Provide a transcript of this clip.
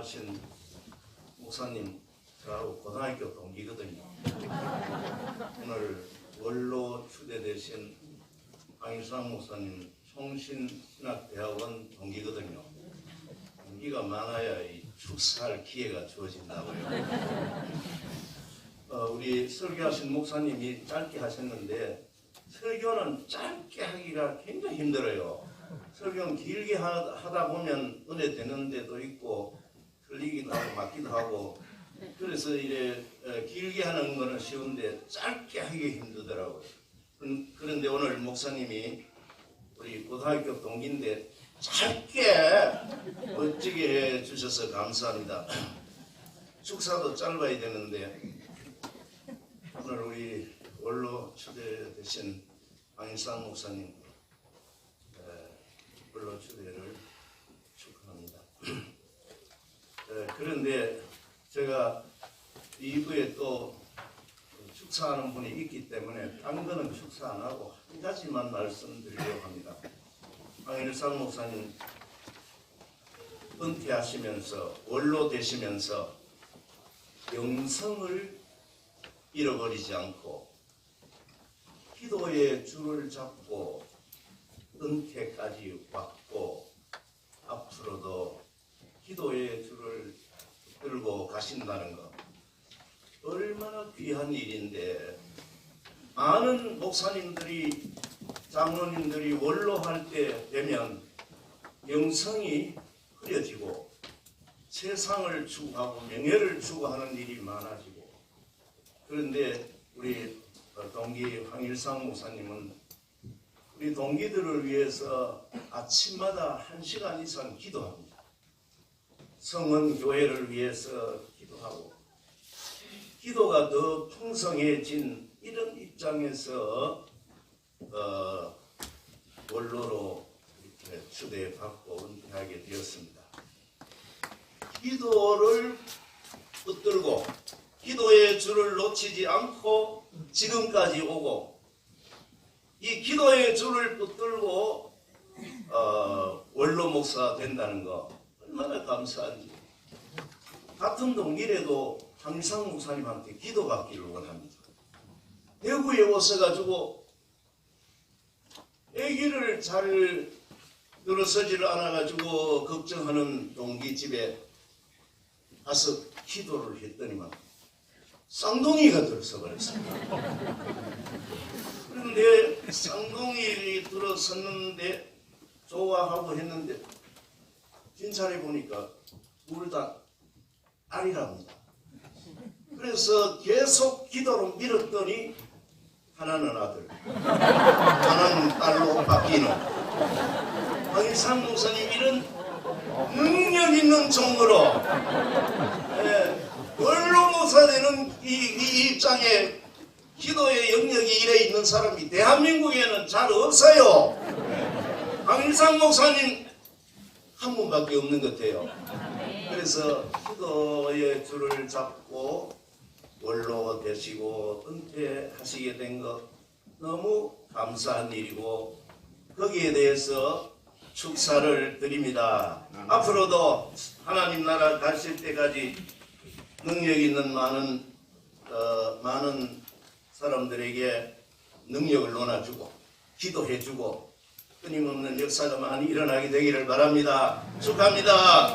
하신 목사님 저하고 고등학교 동기거든요. 오늘 원로 추대되신 황일상 목사님 총신신학대학원 동기거든요. 동기가 많아야 이 축사할 기회가 주어진다고요. 어, 우리 설교하신 목사님이 짧게 하셨는데 설교는 짧게 하기가 굉장히 힘들어요. 설교는 길게 하- 하다 보면 은혜 되는 데도 있고 맞기도 하고 그래서 이래 어, 길게 하는 거는 쉬운데 짧게 하기 힘들더라고요. 음, 그런데 오늘 목사님이 우리 고등학교 동기인데 짧게 멋지게 해 주셔서 감사합니다. 축사도 짧아야 되는데 오늘 우리 원로 초대되신 황인상 목사님 에, 원로 초대를 축하합니다. 에, 그런데 제가 2부에 또 축사하는 분이 있기 때문에 딴 거는 축사 안 하고 한 가지만 말씀드리려고 합니다. 황일상 목사님 은퇴하시면서 원로 되시면서 영성을 잃어버리지 않고 기도의 줄을 잡고 은퇴까지 왔고 앞으로도 기도의 줄을 끌고 가신다는 것. 얼마나 귀한 일인데. 많은 목사님들이 장로님들이 원로할 때 되면 영성이 흐려지고 세상을 추구하고 명예를 추구하는 일이 많아지고. 그런데 우리 동기 황일상 목사님은 우리 동기들을 위해서 아침마다 한 시간 이상 기도합니다. 성원 교회를 위해서 기도하고 기도가 더 풍성해진 이런 입장에서 어, 원로로 이렇게 초대받고 은퇴하게 되었습니다. 기도를 붙들고 기도의 줄을 놓치지 않고 지금까지 오고 이 기도의 줄을 붙들고 어, 원로 목사 된다는 거 얼마나 감사한지 같은 동일에도 황상 목사님한테 기도 받기를 원합니다. 대구에 오셔가지고 아기를 잘 늘어서지를 않아가지고 걱정하는 동기 집에 가서 기도를 했더니만 쌍둥이가 들어서 버렸습니다. 그런데 쌍둥이 들어섰는데 좋아하고 했는데 진찰해 보니까 둘다 딸이랍니다. 그래서 계속 기도로 밀었더니 하나는 아들, 하나는 딸로 바뀌는 황일상 목사님 이런 능력 있는 종으로 예, 원로 목사 되는 이, 이 입장에 기도의 영역이 이래 있는 사람이 대한민국에는 잘 없어요. 황일상 목사님 한 분밖에 없는 것 같아요. 그래서 기도의 줄을 잡고 원로 되시고 은퇴하시게 된 것 너무 감사한 일이고 거기에 대해서 축사를 드립니다. 앞으로도 하나님 나라 가실 때까지 능력 있는 많은 어, 많은 사람들에게 능력을 논아주고 기도해주고 끊임없는 역사가 많이 일어나게 되기를 바랍니다. 축하합니다.